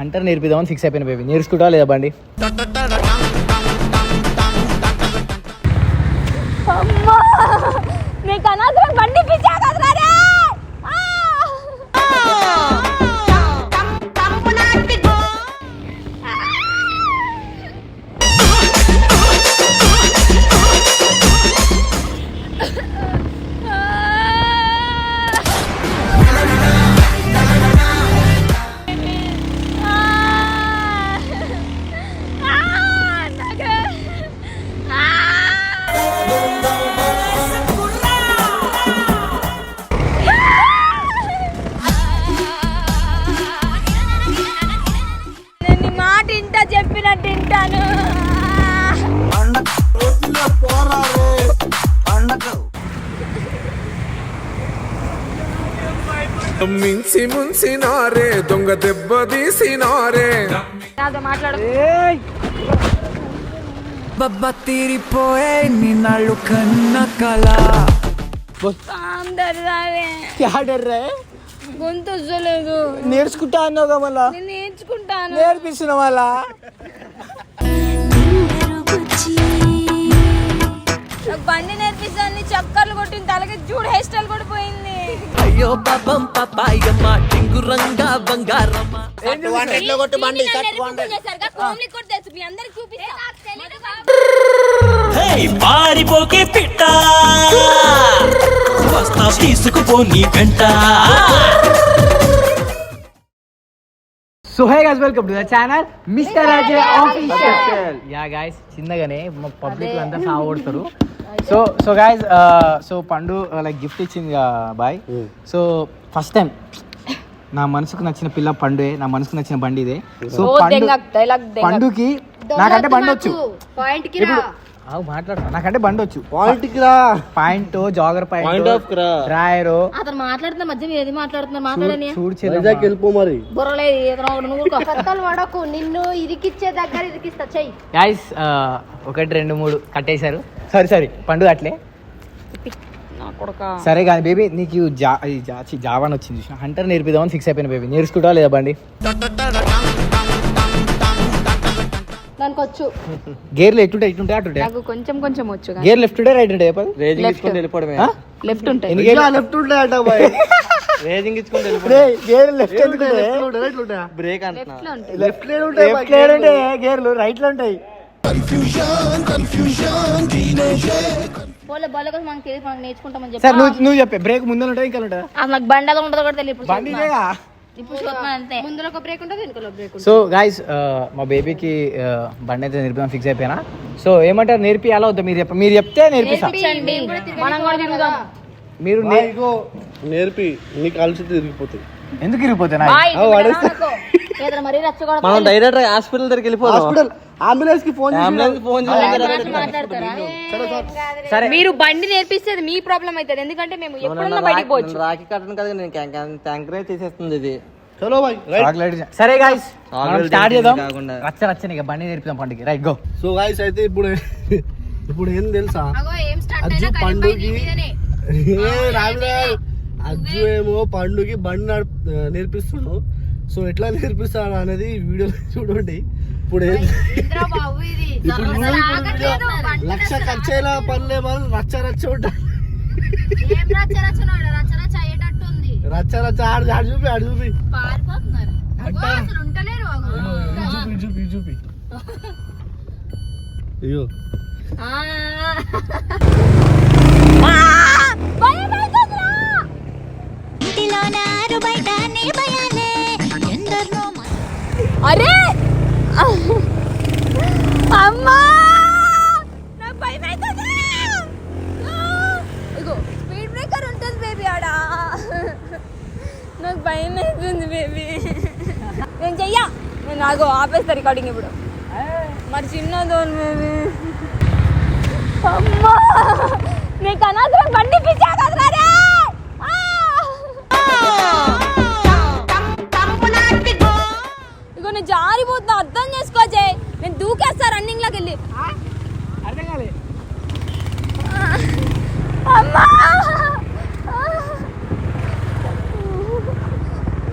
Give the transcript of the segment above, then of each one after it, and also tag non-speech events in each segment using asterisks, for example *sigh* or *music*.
Hunter నేర్పిద్దామని fix అయిపోయిన baby నేర్చుకుంటా లేదా బండి? అమ్మా నీకు అనవసరం బండి మించి ముంచినారే దొంగ దెబ్బ తీసినారే. బబ్బ తీరిపోయే నిన్నాళ్ళు కన్న కళ. గొంతు వస్తలేదు నేర్చుకుంటా అన్నావుగా మళ్ళా? నేను నేర్చుకుంటాను. నేర్పిస్తున్నా మళ్ళా? నాకు బండి నేర్పిస్తాను చక్కర్లు కొట్టిన తలకి చూడు హెయిర్ స్టైల్ కూడా పోయింది. అయ్యో పాపం పాపాయమ్మ టింగురంగా బంగారమ్మ ఎట్లా కొట్టు బండి? మీ అందరికి చూపిస్తా. హే పారిపోకే పిట్ట. వస్తా తీసుకుపో నీ వెంట so hey guys welcome to the channel mister Ajay official yeah guys చిన్నగానే మా పబ్లిక్ అంతా సాగొడతారు సో సో గైస్ సో పండు లైక్ గిఫ్ట్ ఇచ్చింది బాయ్. సో ఫస్ట్ టైం నా మనసుకు నచ్చిన పిల్ల పండుే నా మనసుకు నచ్చిన బండి ఇదే సో పండు పండుకి నాకంటే బండి వచ్చు ఆగు, మాట్లాడతా నాకంటే బండి వచ్చు. పాయింట్కి రా. పాయింట్ జాగర్ పాయింట్ పాయింట్ ఆఫ్ రా. రాయరు. అతను మాట్లాడుతున్న మధ్య ఏది మాట్లాడుతున్నారు మాట్లాడని? చూడు వైజాగ్. వెళ్ళిపో మరి. బుర్రలేదు ఏదో ఒకటి నువ్వు పడకు నిన్ను ఇరికిచ్చే దగ్గర ఇరికిస్తా. చెయ్యి. గైస్ ఒకటి రెండు మూడు కట్టేశారు. సారీ సారీ పండుగ అట్లే. సరే కానీ బేబీ నీకు జా ఈ జా- ఛీ, జావాన్ వచ్చింది చూసిన. హంటర్ నేర్పిద్దామని ఫిక్స్ అయిపోయిన బేబీ. నేర్చుకుంటా లేదా బండి? దానికి వచ్చు గేర్లు ఎట్టుంటాయి అటుంటాయి నాకు కొంచెం కొంచెం వచ్చు గేర్ లెఫ్ట్ ఉంటే రైట్ ఉంటాయి చెప్పదు రేజింగ్ ఇచ్చుకుంటే వెళ్ళిపోవడమే. లెఫ్ట్ ఉంటాయి. ఎన్ని గేర్లు? లెఫ్ట్ ఉంటాయట బాయ్. *laughs* రేజింగ్ ఇచ్చుకుంటే గేర్ లెఫ్ట్ ఎందుకు బ్రేక్ అంటున్నా. లెఫ్ట్ లేడు ఉంటాయి. లెఫ్ట్ లేడు ఉంటాయి గేర్లు రైట్లో ఉంటాయి. పోలే బాల కోసం మనకి తెలియదు మనకి నేర్చుకుంటామని చెప్పి. సరే నువ్వు నువ్వు చెప్పే. బ్రేక్ ముందు ఉంటాయి ఇంకా ఉంటాయి నాకు బండి ఎలా ఉంటుందో కూడా తెలియదు. ఇప్పుడు బండి చూస్తున్నా. ఇదేగా? సో గాయస్ మా బేబీకి బండి అయితే నేర్పిదాం ఫిక్స్ అయిపోయినా? సో ఏమంటారు నేర్పి ఎలా వద్దా మీరు చెప్ప మీరు చెప్తే నేర్పిస్తా. మీరు నేర్పి నీకు అలసి తిరిగిపోతాయి. ఎందుకు ఇరిగిపోతున్నా మనం డైరెక్ట్ హాస్పిటల్ దగ్గరికి వెళ్ళిపోతాం హాస్పిటల్ అంబులెన్స్కి ఫోన్ అంబులెన్స్ ఫోన్ మాట్లాడతారా? సరే మీరు బండి నేర్పిస్తే అది మీ ప్రాబ్లం అవుతుంది. ఎందుకంటే మేము ఎప్పుడన్నా బయటికి పోవచ్చు. రాఖీ కట్టను కదా నేను ట్యాంకర్ తీసేస్తుంది ఇది. చలో సరే గాయస్ స్టార్ట్ చేద్దాం. రచ్చ రచ్చని ఇక బండి నేర్పుదాం పండుగ రైట్ గో సో గాయస్ అయితే ఇప్పుడు ఇప్పుడు ఏం తెలుసా? అగో ఏం స్టార్ట్ అజ్జు అయినా పండుకి ఏ రాదురా. అజ్జు ఏమో పండుకి బండి నడుప్ నేర్పిస్తున్నాడు సో ఎట్లా నేర్పిస్తాడు అనేది వీడియోలో చూడండి. ఇప్పుడు వీడియో. లక్ష ఖర్చేలా పనిలే మనం రచ్చ రచ్చ రచ్చ రచ్చ రచ్చ అయ్యేటట్టు ఉంది రచ్చ రచ్చ ఆడు ఆడు చూపి ఆడు చూపి. చూపి చూపి చూపి. అయ్యో. అరే! అమ్మా! నా భయం ఇగో స్పీడ్ బ్రేకర్ ఉంటుంది బేబీ ఆడ. నాకు భయం అవుతుంది బేబీ నేను చెయ్యా? నేను నాకు ఆపేస్తా రికార్డింగ్ ఇప్పుడు. మరి చిన్నదోను బేబీ అమ్మా! నీకు అనవసరం బండి పిచ్చా?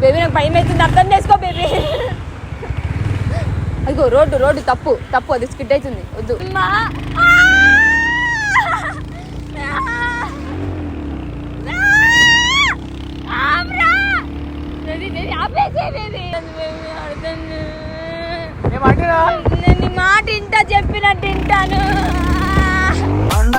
బేబీ నాకు భయం అవుతుంది అర్థం చేసుకో బేబీ. అదిగో రోడ్డు రోడ్డు తప్పు తప్పు అది స్కిడ్ అవుతుంది. వద్దు. నేను మాట ఇంటా చెప్పినట్టు వింటాను. బాయ్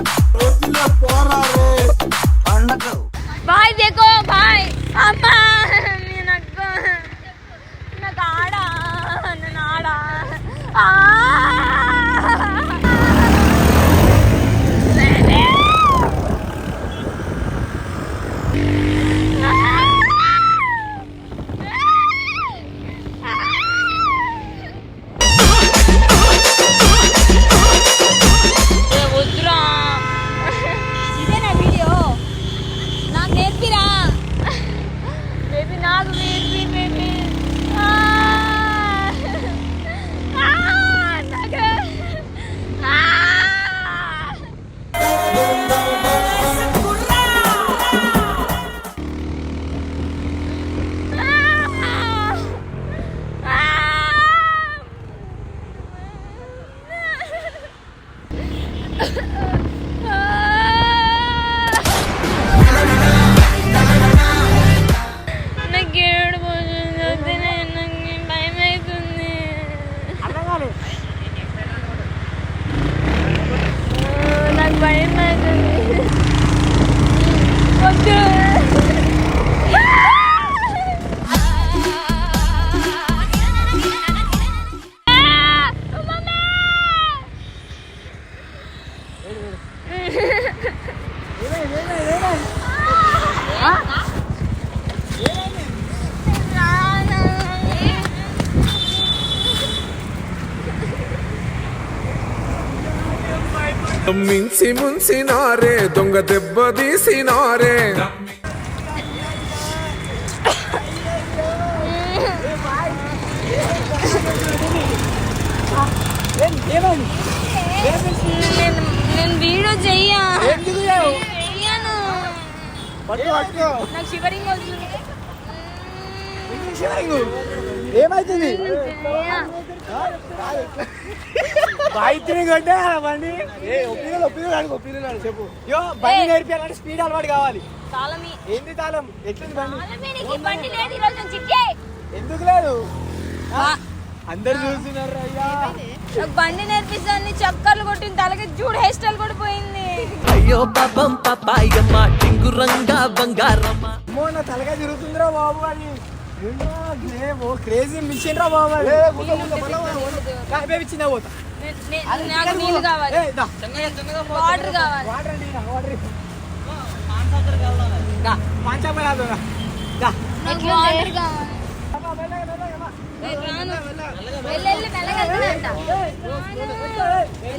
మించి ముంచినారే దొంగ దెబ్బ తీసినారే నేను నేను వీడియో చెయ్యా. చెయ్యను. నాకు షివరింగ్ వస్తుంది ఏమైతుంది? కొట్టే బండి? అడుగు అడుగు చెప్పు. యో బండి ఏయ్. నేర్పియాలంటే స్పీడ్ అలవాటు కావాలి. తాళమి. ఏంది తాళం? ఎట్లుంది బండి? ఎందుకు లేదు? అందరు చూస్తున్నారు అయ్యా. నాకు బండి నేర్పిస్తాను చక్కర్లు కొట్టిన తలకి చూడు హెయిర్ స్టైల్ కూడా పోయింది. అయ్యో పాపం పాపాయమ్మ టింగురంగా బంగారమ్మ. అమ్మో నా తలగా తిరుగుతుందిరా బాబు ఓ క్రేజీ మిషన్ రా బాబు చిన్న పోతా నాకు నీళ్ళు కావాలి. వాటర్ కావాలి. వాటర్ అండి నా వాటర్. వాటర్ కావాలి నేను రాను. వెళ్ళి వెళ్ళి మెల్లగా వెళ్తానంట. నేను రాను. నాకు భయం వేస్తుంది. ఏ, వెళ్ళు, ఏం కాదు, వెళ్ళు.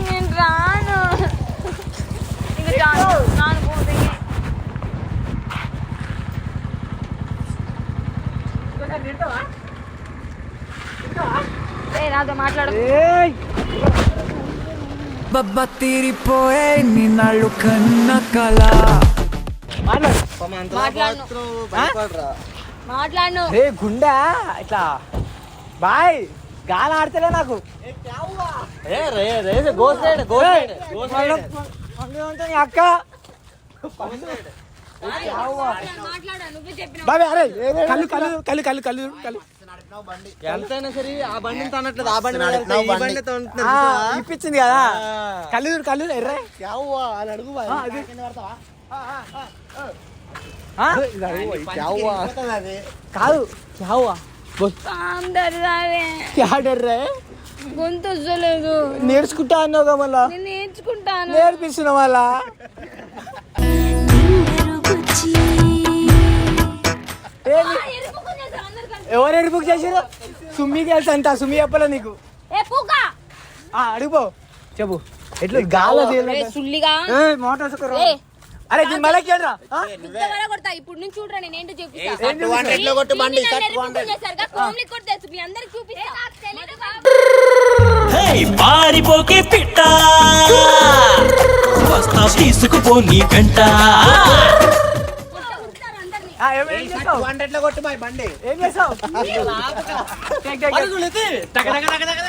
నేను రాను ఇంకా చాలు రాను పోతే నాతో మాట్లాడు తీరిపోయే నిన్నాళ్ళు కన్న కళ. మాట్లాడు. మాట్లాడను రే గుండె? ఇట్లా. బాయ్ గాలి ఆడతలే నాకు. అక్క? కళ్ళు కళ్ళు కళ్ళు కళ్ళు కళ్ళు కళ్ళు. ఎంతైనా సరే ఆ తనట్లేదు ఆ బండి బండి. ఇప్పించింది కదా. కళ్ళు కళ్ళు ఎర్రే. క్యావ్వా అని అడుగు. కాదు క్యావా రే. గొంతు వస్తలేదు నేర్చుకుంటా అన్నావుగా మళ్ళా? నేర్చుకుంటాను. నేర్పిస్తున్నా మళ్ళా? ఎవరు ఎడు బుక్ చేసారు సుమ్మికి తెలుసు అంత సుమ్మి చెప్పలే నీకు? ఏ పూకా. ఆ, అడుగుపో చెప్పు. ఎట్లా గాల మోటార్ ఏ. అరే దీని మళ్ళీ కేంద్రా. ఇంతవరకు కొడతా ఇప్పుడు నుంచి చూడరా నేను ఏంటో చూపిస్తా. ఏం చూపిస్తావు? ఎట్లా కొట్టు బండి, దీన్ని నన్ను కట్టు బండి. ఎరుపుకుని చేశారుగా, కోమ్లీ కొట్టి తెలుసు మీ అందరికి చూపిస్తా. హే పారిపోకే పిట్ట. వస్తా తీసుకుపో నీ వెంట ఆ, ఏం- ఏం